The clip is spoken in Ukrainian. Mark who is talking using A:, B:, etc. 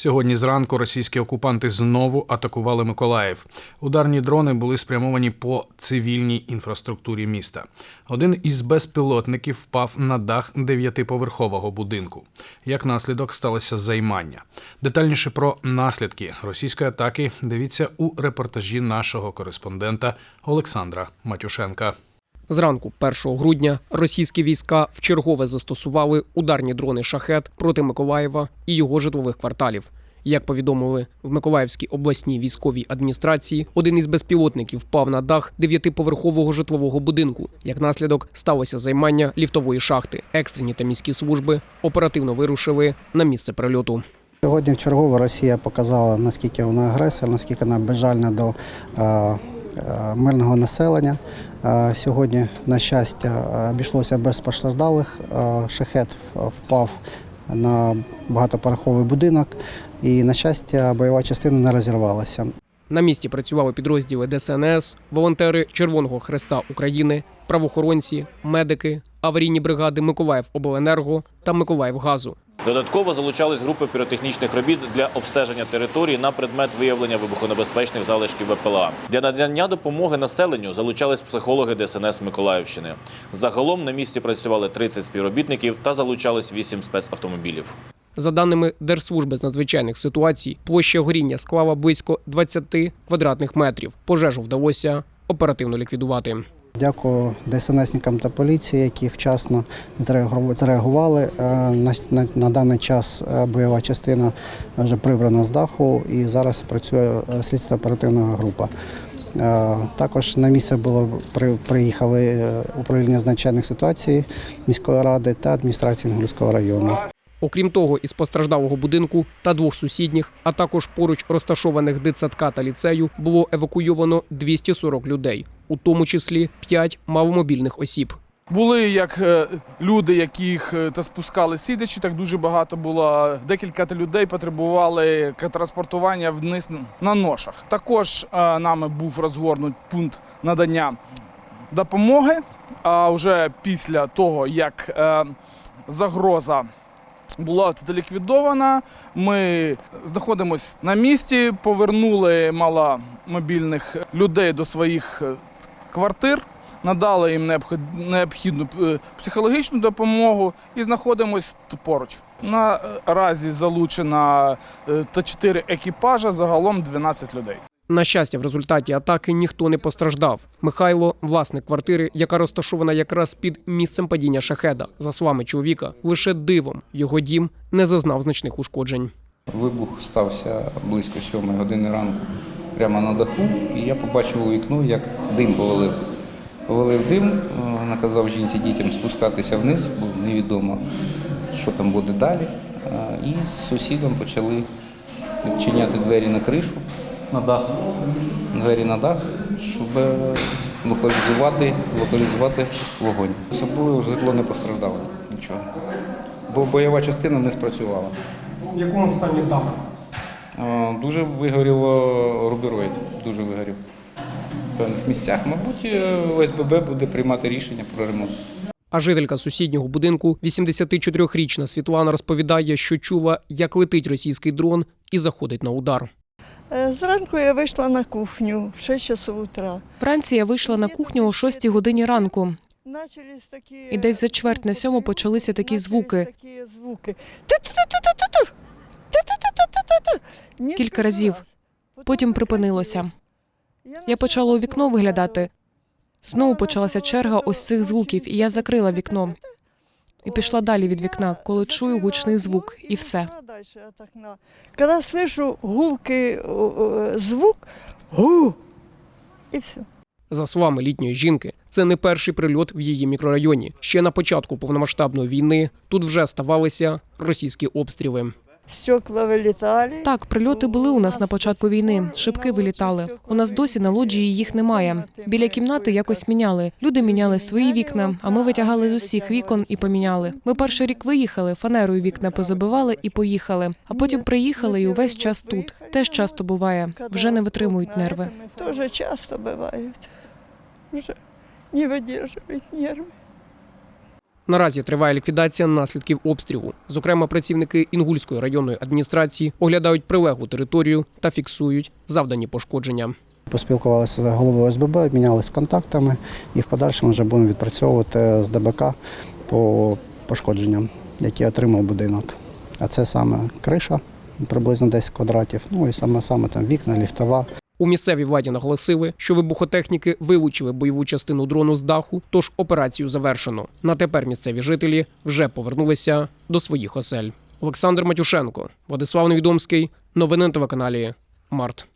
A: Сьогодні зранку російські окупанти знову атакували Миколаїв. Ударні дрони були спрямовані по цивільній інфраструктурі міста. Один із безпілотників впав на дах дев'ятиповерхового будинку. Як наслідок сталося займання. Детальніше про наслідки російської атаки дивіться у репортажі нашого кореспондента Олександра Матюшенка.
B: Зранку 1 грудня російські війська вчергове застосували ударні дрони шахет проти Миколаєва і його житлових кварталів. Як повідомили в Миколаївській обласній військовій адміністрації, один із безпілотників впав на дах дев'ятиповерхового житлового будинку. Як наслідок сталося займання ліфтової шахти. Екстрені та міські служби оперативно вирушили на місце прильоту.
C: Сьогодні вчергово Росія показала, наскільки вона агресор, наскільки вона безжальна до е, мирного населення. Е, Сьогодні, на щастя, обійшлося без постраждалих. Е, Шахет впав на багатоповерховий будинок, і, на щастя, бойова частина не розірвалася.
B: На місці працювали підрозділи ДСНС, волонтери Червоного Хреста України, правоохоронці, медики, аварійні бригади Миколаїв Обленерго та Миколаївгазу.
D: Додатково залучались групи піротехнічних робіт для обстеження території на предмет виявлення вибухонебезпечних залишків ВПЛА. Для надання допомоги населенню залучались психологи ДСНС Миколаївщини. Загалом на місці працювали 30 співробітників та залучались 8 спецавтомобілів.
B: За даними Держслужби з надзвичайних ситуацій, площа горіння склала близько 20 квадратних метрів. Пожежу вдалося оперативно ліквідувати.
C: Дякую ДСНСникам та поліції, які вчасно зреагували-. Е, На, даний час е, бойова частина вже прибрана з даху і зараз працює е, слідство оперативна група. Також на місце було приїхали управління з ситуацій міської ради та адміністрації Інгульського району.
B: Окрім того, із постраждалого будинку та двох сусідніх, а також поруч розташованих дитсадка та ліцею, було евакуйовано 240 людей, у тому числі 5 маломобільних осіб.
E: Були як е, люди, яких е, та спускали сидячи, так дуже багато було. Декілька людей потребували транспортування вниз на ношах. Також е, нами був розгорнут пункт надання допомоги. А вже після того, як загроза була ліквідована, ми знаходимося на місці, повернули маломобільних людей до своїх е, квартир надали їм необхідну е, психологічну допомогу і знаходимось поруч. Наразі залучено е, та 4 екіпажа, загалом 12 людей.
B: На щастя, в результаті атаки ніхто не постраждав. Михайло, власник квартири, яка розташована якраз під місцем падіння шахеда. За словами чоловіка, лише дивом його дім не зазнав значних ушкоджень.
F: Вибух стався близько 7 години ранку прямо на даху, і я побачив у вікно, як дим повалив. Повалив дим, е, наказав жінці дітям спускатися вниз, бо невідомо, що там буде далі. Е, І з сусідом почали відчиняти двері на кришу, на дах, двері на дах, щоб е, локалізувати, локалізувати вогонь. Особливо житло не постраждало нічого. Бо бойова частина не спрацювала.
B: В якому стані дах?
F: Е, Дуже вигоріло рубероїд, дуже вигорів. В певних місцях, мабуть, е, ОСББ буде приймати рішення про ремонт.
B: А жителька сусіднього будинку, 84-річна Світлана, розповідає, що чула, як летить російський дрон і заходить на удар.
G: Е, Зранку я вийшла на кухню в 6 часов утра.
H: Вранці я вийшла на кухню о 6 годині ранку.
G: Такі,
H: І десь за чверть на сьому почалися такі звуки. Кілька разів. Потім припинилося. Я почала у вікно виглядати. Знову почалася черга ось цих звуків, і я закрила вікно. І пішла далі від вікна, коли чую гучний звук, і все.
G: Коли слышу гулкий звук, гу, і все.
B: За словами літньої жінки, це не перший прильот в її мікрорайоні. Ще на початку повномасштабної війни тут вже ставалися російські обстріли.
G: Стекла вилітали.
H: Так, прильоти були у нас на початку війни. Шибки вилітали. У нас досі на лоджії їх немає. Біля кімнати якось міняли. Люди міняли свої вікна, а ми витягали з усіх вікон і поміняли. Ми перший рік виїхали, фанерою вікна позабивали і поїхали. А потім приїхали і увесь час тут. Теж часто буває. Вже не витримують нерви.
G: Тоже часто бувають. Вже не видержують нерви.
B: Наразі триває ліквідація наслідків обстрілу. Зокрема, працівники Інгульської районної адміністрації оглядають прилеглу територію та фіксують завдані пошкодження.
C: Поспілкувалися з головою ОСББ, мінялися контактами і в подальшому вже будемо відпрацьовувати з ДБК по пошкодженням, які отримав будинок. А це саме криша, приблизно 10 квадратів, ну і саме саме там вікна, ліфтова.
B: У місцевій владі наголосили, що вибухотехніки вилучили бойову частину дрону з даху, тож операцію завершено. На тепер місцеві жителі вже повернулися до своїх осель. Олександр Матюшенко, Владислав Невідомський. Новини на телеканалі Март.